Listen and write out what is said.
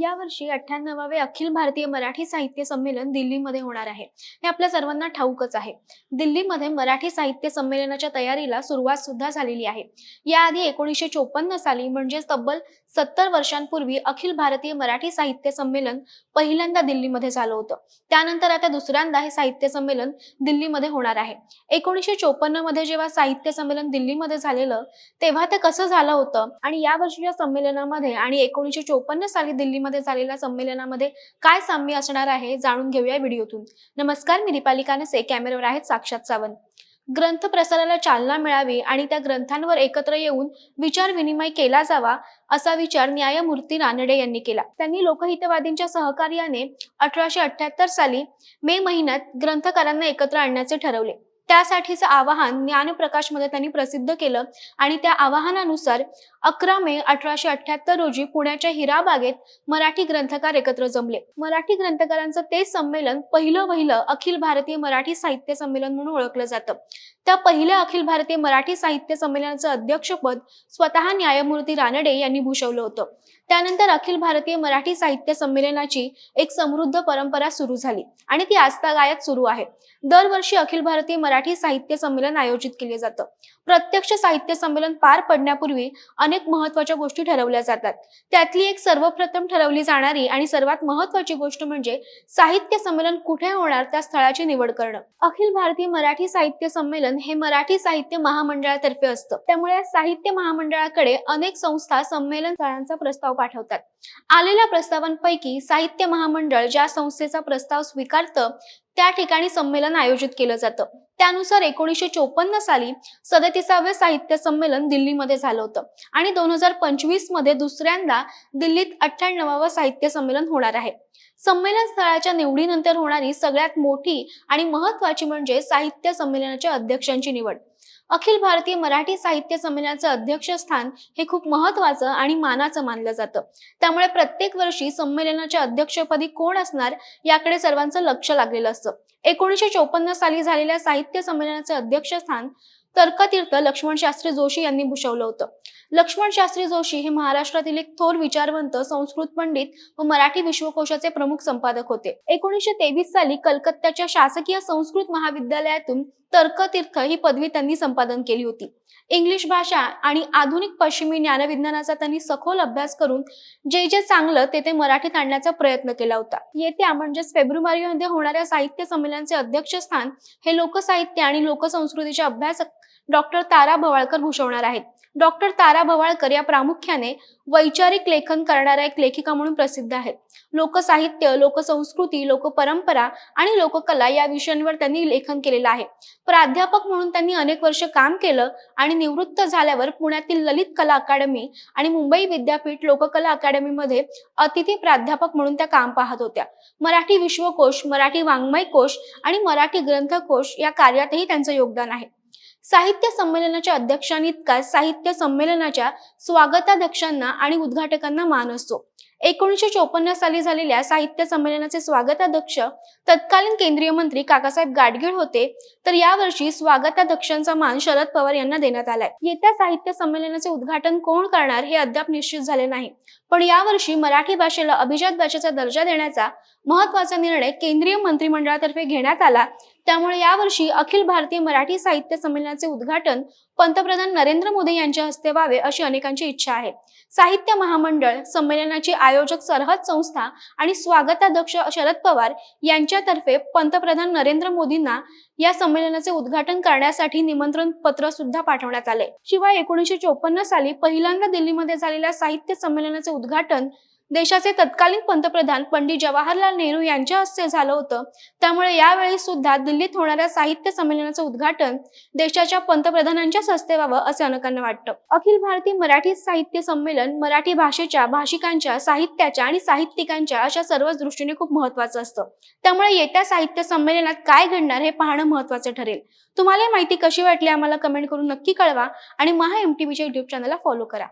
यावर्षी अठ्ठ्याण्णवावे अखिल भारतीय मराठी साहित्य संमेलन दिल्लीमध्ये होणार आहे. हे आपल्या सर्वांना ठाऊकच आहे. दिल्लीमध्ये मराठी साहित्य संमेलनाच्या तयारीला सुरुवात सुद्धा झालेली आहे. याआधी एकोणीसशे चोपन्न साली म्हणजे तब्बल सत्तर वर्षांपूर्वी अखिल भारतीय मराठी साहित्य संमेलन पहिल्यांदा दिल्लीमध्ये झालं होतं. त्यानंतर आता दुसऱ्यांदा हे साहित्य संमेलन दिल्लीमध्ये होणार आहे. एकोणीसशे चोपन्नमध्ये जेव्हा साहित्य संमेलन दिल्लीमध्ये झालेलं तेव्हा ते कसं झालं होतं? आणि या वर्षीच्या संमेलनामध्ये आणि एकोणीसशे चोपन्न साली दिल्लीमध्ये झालेल्या संमेलनामध्ये काय साम्य असणार आहे जाणून घेऊया व्हिडिओतून. नमस्कार मी दीपालिका कानसे कॅमेऱ्यावर आहेत साक्षात सावंत. ग्रंथ प्रसाराला चालना मिळावी आणि त्या ग्रंथांवर एकत्र येऊन विचार विनिमय केला जावा असा विचार न्यायमूर्ती रानडे यांनी केला. त्यांनी लोकहितवादींच्या सहकार्याने अठराशे अठ्याहत्तर साली मे महिन्यात ग्रंथकारांना एकत्र आणण्याचे ठरवले. त्यासाठीचं आवाहन ज्ञानप्रकाशमध्ये त्यांनी प्रसिद्ध केलं. आणि त्या आवाहनानुसार अकरा मे अठराशे अठ्याहत्तर रोजी पुण्याच्या हिराबागेत मराठी ग्रंथकार एकत्र जमले. मराठी ग्रंथकारांचं ते संमेलन पहिलं पहिलं अखिल भारतीय मराठी साहित्य संमेलन म्हणून ओळखलं जातं. त्या पहिल्या अखिल भारतीय मराठी साहित्य संमेलनाचं अध्यक्षपद स्वतः न्यायमूर्ती रानडे यांनी भूषवलं होतं. त्यानंतर अखिल भारतीय मराठी साहित्य संमेलनाची एक समृद्ध परंपरा सुरू झाली आणि ती आजतागायत सुरू आहे. दरवर्षी अखिल भारतीय मराठी मराठी साहित्य संमेलन आयोजित केले जातं. प्रत्यक्ष साहित्य संमेलन पार पडण्यापूर्वी अनेक महत्त्वाच्या गोष्टी ठरवल्या जातात. त्यातली एक सर्वप्रथम ठरवली जाणारी आणि सर्वात महत्वाची गोष्ट म्हणजे साहित्य संमेलन कुठे होणार त्या स्थळाची निवड करणं. अखिल भारतीय मराठी साहित्य संमेलन हे मराठी साहित्य महामंडळातर्फे असतं. त्यामुळे साहित्य महामंडळाकडे अनेक संस्था संमेलन स्थळांचा प्रस्ताव पाठवतात. आलेल्या प्रस्तावांपैकी साहित्य महामंडळ ज्या संस्थेचा प्रस्ताव स्वीकारतं त्या ठिकाणी संमेलन आयोजित केलं जातं. त्यानुसार एकोणीसशे चोपन्न साली सदतीसावे साहित्य संमेलन दिल्लीमध्ये झालं होतं. आणि दोन हजार पंचवीसमध्ये दुसऱ्यांदा दिल्लीत अठ्ठ्याण्णवावं साहित्य संमेलन होणार आहे. संमेलन स्थळाच्या निवडीनंतर होणारी सगळ्यात मोठी आणि महत्वाची म्हणजे साहित्य संमेलनाच्या अध्यक्षांची निवड. अखिल भारतीय मराठी साहित्य संमेलनाचं अध्यक्षस्थान हे खूप महत्वाचं आणि मानाचं मानलं जातं. त्यामुळे प्रत्येक वर्षी संमेलनाच्या अध्यक्षपदी कोण असणार याकडे सर्वांचं लक्ष लागलेलं असतं. एकोणीसशे चोपन्न साली झालेल्या साहित्य संमेलनाचे अध्यक्षस्थान तर्कतीर्थ लक्ष्मण शास्त्री जोशी यांनी भूषवलं होतं. लक्ष्मण शास्त्री जोशी हे महाराष्ट्रातील एक थोर विचारवंत संस्कृत पंडित व मराठी विश्वकोशाचे प्रमुख संपादक होते. एकोणीसशे तेवीस साली कलकत्त्याच्या शासकीय संस्कृत महाविद्यालयातून तर्कतीर्थ ही पदवी त्यांनी संपादन केली होती. इंग्लिश भाषा आणि आधुनिक पश्चिमी ज्ञानविज्ञानाचा त्यांनी सखोल अभ्यास करून जे जे चांगलं ते ते मराठीत आणण्याचा प्रयत्न केला होता. येत्या म्हणजेच फेब्रुवारीमध्ये होणाऱ्या साहित्य संमेलनाचे अध्यक्षस्थान हे लोकसाहित्य आणि लोकसंस्कृतीच्या अभ्यासक डॉक्टर तारा भवाळकर भूषवणार आहेत. डॉक्टर तारा भवाळकर या प्रामुख्याने वैचारिक लेखन करणाऱ्या एक लेखिका म्हणून प्रसिद्ध आहेत. लोकसाहित्य लोकसंस्कृती लोकपरंपरा आणि लोककला या विषयांवर त्यांनी लेखन केलेलं आहे. प्राध्यापक म्हणून त्यांनी अनेक वर्ष काम केलं आणि निवृत्त झाल्यावर पुण्यातील ललित कला अकादमी आणि मुंबई विद्यापीठ लोककला अकादमीमध्ये अतिथी प्राध्यापक म्हणून त्या काम पाहत होत्या. मराठी विश्वकोश मराठी वाङ्मय कोश आणि मराठी ग्रंथकोश या कार्यातही त्यांचं योगदान आहे. साहित्य संमेलनाच्या अध्यक्षांइतका साहित्य संमेलनाच्या स्वागताध्यक्षांना आणि उद्घाटकांना मान असतो. एकोणीसशे चोपन्न साली झालेल्या साहित्य संमेलनाचे स्वागताध्यक्ष तत्कालीन केंद्रीय मंत्री काकासाहेब गाडगीळ होते. तर यावर्षी स्वागताध्यक्षांचा मान शरद पवार यांना देण्यात आलाय. येत्या साहित्य संमेलनाचे उद्घाटन कोण करणार हे अद्याप निश्चित झाले नाही. पण यावर्षी मराठी भाषेला अभिजात भाषेचा दर्जा देण्याचा महत्त्वाचा निर्णय केंद्रीय मंत्रिमंडळातर्फे घेण्यात आला. त्यामुळे यावर्षी अखिल भारतीय मराठी साहित्य संमेलनाचे उद्घाटन पंतप्रधान नरेंद्र मोदी यांच्या हस्ते व्हावे अशी अनेकांची इच्छा आहे. साहित्य महामंडळ संमेलनाची आयोजक सरहद संस्था आणि स्वागताध्यक्ष शरद पवार यांच्यातर्फे पंतप्रधान नरेंद्र मोदींना या संमेलनाचे उद्घाटन करण्यासाठी निमंत्रण पत्र सुद्धा पाठवण्यात आले. शिवाय एकोणीसशे चोपन्न साली पहिल्यांदा दिल्लीमध्ये झालेल्या साहित्य संमेलनाचे उद्घाटन देशाचे तत्कालीन पंतप्रधान पंडित जवाहरलाल नेहरू यांच्या हस्ते झालं होतं. त्यामुळे यावेळी सुद्धा दिल्लीत होणाऱ्या साहित्य संमेलनाचं उद्घाटन देशाच्या पंतप्रधानांच्याच हस्ते व्हावं असे अनेकांना वाटतं. अखिल भारतीय मराठी साहित्य संमेलन मराठी भाषेच्या भाषिकांच्या साहित्याच्या आणि साहित्यिकांच्या अशा सर्वच दृष्टीने खूप महत्वाचं असतं. त्यामुळे येत्या साहित्य संमेलनात काय घडणार हे पाहणं महत्वाचं ठरेल. तुम्हाला माहिती कशी वाटली आम्हाला कमेंट करून नक्की कळवा आणि महा एम टी युट्यूब चॅनलला फॉलो करा.